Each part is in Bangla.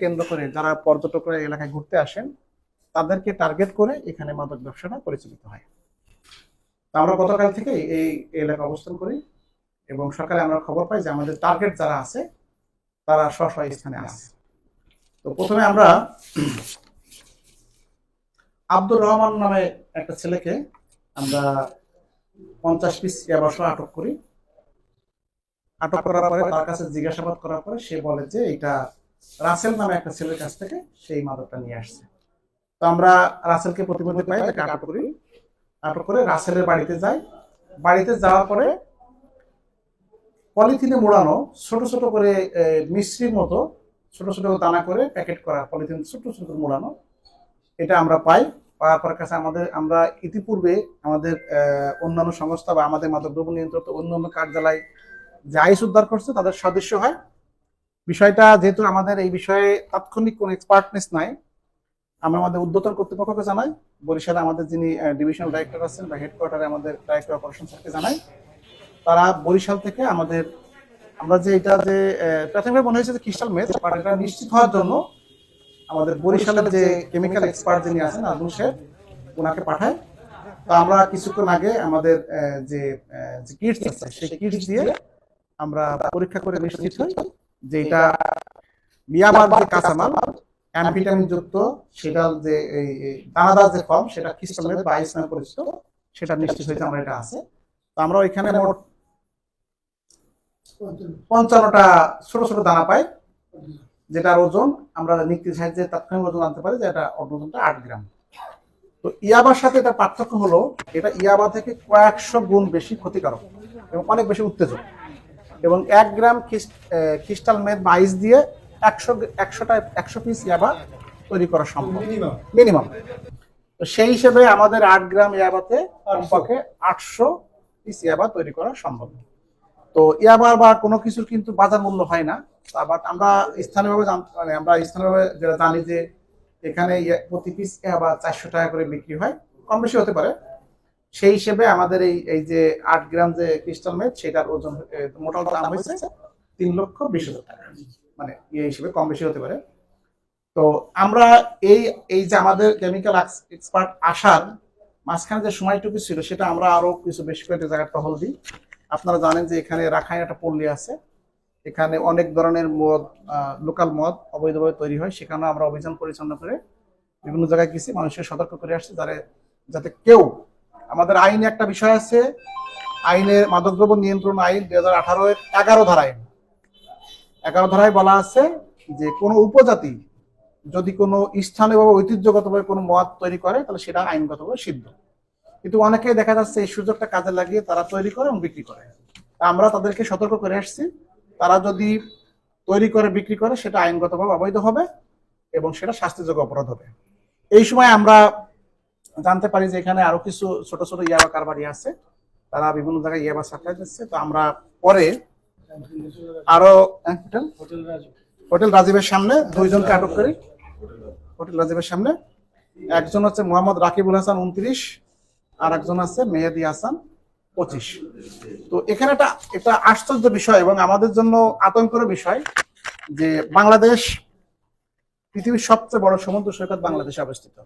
কেন্দ্র করে যারা পর্যটকরা এলাকায় ঘুরতে আসেন, তাদেরকে টার্গেট করে এখানে মাদক ব্যবসাটা পরিচালিত হয়। আমরা গতকাল থেকে এই এলাকা অবস্থান করি এবং সকালে আমরা খবর পাই যে আমাদের টার্গেট যারা আছে, তারা স্ব স্থানে আছে তো প্রথমে আমরা আব্দুর রহমান নামে একটা ছেলেকে আমরা পঞ্চাশ পিস ইয়াবাসা আটক করি। আটক করার পরে তার কাছে জিজ্ঞাসাবাদ করার পরে সে বলে যে এটা রাসেল নামে একটা ছেলের কাছ থেকে সেই মাদকটা নিয়ে আসছে। তো আমরা রাসেলকে প্রতিমধ্যে পাই, তাকে আটক করি। আটক করে রাসেলের বাড়িতে যাই। বাড়িতে যাওয়ার পরে পলিথিনে মোড়ানো ছোট ছোট করে মিশ্রির মতো ছোট ছোট দানা করে প্যাকেট করা পলিথিন ছোট ছোট মোড়ানো। এটা আমরা পাই। পাওয়ার পর কাছে আমাদের, আমরা ইতিপূর্বে আমাদের অন্যান্য সংস্থা বা আমাদের মাদকদ্রব্য নিয়ন্ত্রক অন্য কার্যালয় যে আইস উদ্ধার করছে, তাদের সদস্য হয়। বিষয়টা যেহেতু আমাদের এই বিষয়ে তাৎক্ষণিক কোনো এক্সপার্টনেস নাই, আমরা আমাদের উদ্যতন কর্তৃপক্ষকে জানাই, বরিশালে আমাদের যিনি ডিভিশনাল ডাইরেক্টর আছেন বা হেডকোয়ার্টারে আমাদের ডাইরেক্টর অপারেশন স্যারকে জানাই, তারা বরিশাল থেকে আমাদের, আমরা যে এটা যে প্রাথমিকভাবে মনে হয়েছে যে ক্রিস্টাল মেথ বাট এটা নিশ্চিত হওয়ার জন্য আমাদের বরিশালের যে কেমিক্যাল এক্সপার্ট যিনি আছেন আব্দুল শেখ, ওনাকে পাঠায়। তো আমরা কিছুক্ষণ আগে আমাদের যে কিটস আছে, সেই কিটস দিয়ে আমরা পরীক্ষা করে নিশ্চিত হই। যে এটা মিয়াবার যে কাঁচামাল, অ্যাম্ফিটামিন যুক্ত সেটা যে এই দানাদার যে ফর্ম, সেটা খ্রিস্টানের বা আইস নামে পরিচিত, সেটা নিশ্চিত হয়েছে আমরা এটা আছে। তো আমরা ওইখানে মোট পঞ্চান্নটা ছোট ছোট দানা পাই, যেটার ওজন আমরা নিক্তি সাহায্যে তাৎক্ষণিক ওজন আনতে পারি যে এটা ওজনটা আট গ্রাম। তো ইয়াবার সাথে এটা পার্থক্য হলো, এটা ইয়াবা থেকে কয়েকশো গুণ বেশি ক্ষতিকারক এবং অনেক বেশি উত্তেজক। এবং এক গ্রাম ক্রিস্টাল মেদ বা আইস দিয়ে একশো একশোটা একশো পিস ইয়াবা তৈরি করা সম্ভব। মিনিমাম। তো সেই হিসেবে আমাদের আট গ্রাম ইয়াবাতে কমপক্ষে আটশো পিস ইয়াবা তৈরি করা সম্ভব। তো ইয়াবার বা কোনো কিছুর কিন্তু বাজার মূল্য হয় না বাট আমরা স্থানীয়ভাবে জান- মানে আমরা স্থানীয়ভাবে যেটা জানি যে এখানে ইয়া- প্রতি পিস ইয়াবা চারশো টাকা করে বিক্রি হয় কম বেশি হতে পারে। সেই হিসেবে আমাদের এই এই যে আট গ্রাম যে ক্রিস্টাল মেট সেটার ওজন মোটামুটি দাম হয়েছে তিন লক্ষ বিশ হাজার টাকা। মানে ইয়ে হিসেবে কম বেশি হতে পারে। তো আমরা এই এই যে আমাদের কেমিক্যাল এক্সপার্ট আসার মাঝখানে যে সময়টুকু ছিল, সেটা আমরা আরও কিছু বেশি কয়েকটা জায়গায় টহল দিই। আপনারা জানেন যে এখানে রাখাইন একটা পল্লী আছে। এখানে অনেক ধরনের মদ লোকাল মদ অবৈধভাবে তৈরি হয়। সেখানে আমরা অভিযান পরিচালনা করে বিভিন্ন জায়গায় গেছি, মানুষকে সতর্ক করে আসছে যাতে যাতে কেউ আমাদের আইনে একটা বিষয় আছে আইনের মাদকদ্রব্য নিয়ন্ত্রণ আইন দুই হাজার আঠারো এগারো ধারায়। এগারো ধারায় বলা আছে যে কোনো উপজাতি যদি কোনো স্থানীয়ভাবে ঐতিহ্যগতভাবে কোনো মদ তৈরি করে, তাহলে সেটা আইনগতভাবে সিদ্ধ। কিন্তু অনেকেই দেখা যাচ্ছে এই সুযোগটা কাজে লাগিয়ে তারা তৈরি করে এবং বিক্রি করে। আমরা তাদেরকে সতর্ক করে আসছি তারা যদি তৈরি করে, বিক্রি করে, সেটা আইনগতভাবে অবৈধ হবে এবং সেটা শাস্তিযোগ্য অপরাধ হবে। এই সময় আমরা জানতে পারি যে এখানে আরও কিছু ছোট ছোট ইয়াবা কারবারি আছে। তারা বিভিন্ন জায়গায় ইয়াবা সাপ্লাই দিচ্ছে। তো আমরা পরে আরও হ্যাঁ, হোটেল? হোটেল রাজীবের সামনে দুইজনকে আটক করি। হোটেল রাজীবের সামনে। একজন হচ্ছে মোহাম্মদ রাকিবুল হাসান উনত্রিশ আর একজন আছে মেহেদি হাসান পঁচিশ। তো এখানে একটা একটা আশ্চর্য বিষয় এবং আমাদের জন্য আতঙ্কের বিষয় যে বাংলাদেশ পৃথিবীর সবচেয়ে বড় সমুদ্র সৈকত বাংলাদেশে অবস্থিত।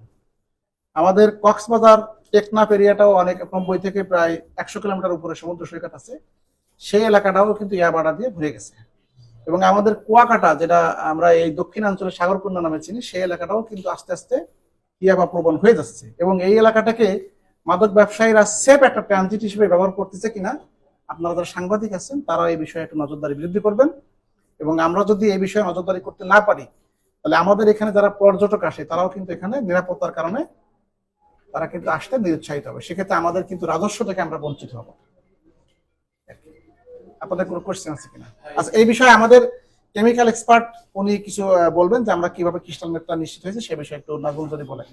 আমাদের কক্সবাজার টেকনাফ এরিয়াটাও অনেক নব্বই থেকে প্রায় একশো কিলোমিটার উপরে সমুদ্র সৈকত আছে। সেই এলাকাটাও কিন্তু ইয়াবাড়া দিয়ে ঘুরে গেছে। এবং আমাদের কুয়াকাটা, যেটা আমরা এই দক্ষিণাঞ্চলে সাগরকুন্ডা নামে চিনি, সেই এলাকাটাও কিন্তু আস্তে আস্তে ইয়াবা প্রবণ হয়ে যাচ্ছে। এবং এই এলাকাটাকে মাদক ব্যবসায়ীরা সেফ একটা ট্রানজিট হিসেবে ব্যবহার করতেছে কিনা, আপনারা যারা সাংবাদিক আছেন তারা এই বিষয়ে একটু নজরদারি বৃদ্ধি করবেন। এবং আমরা যদি এই বিষয়ে নজরদারি করতে না পারি, তাহলে আমাদের এখানে যারা পর্যটক আসে, তারাও কিন্তু এখানে নিরাপত্তার কারণে তারা কিন্তু আসতে নিরুৎসাহিত হবে। সেক্ষেত্রে আমাদের কিন্তু রাজস্ব থেকে আমরা বঞ্চিত হব। আপনাদের কোনো কোশ্চেন আছে কিনা? আচ্ছা এই বিষয়ে আমাদের কেমিক্যাল এক্সপার্ট উনি কিছু বলবেন যে আমরা কীভাবে ক্রিস্টাল মেটটা নিশ্চিত হয়েছে, সে বিষয়ে একটু নাজমুল যদি বলেন।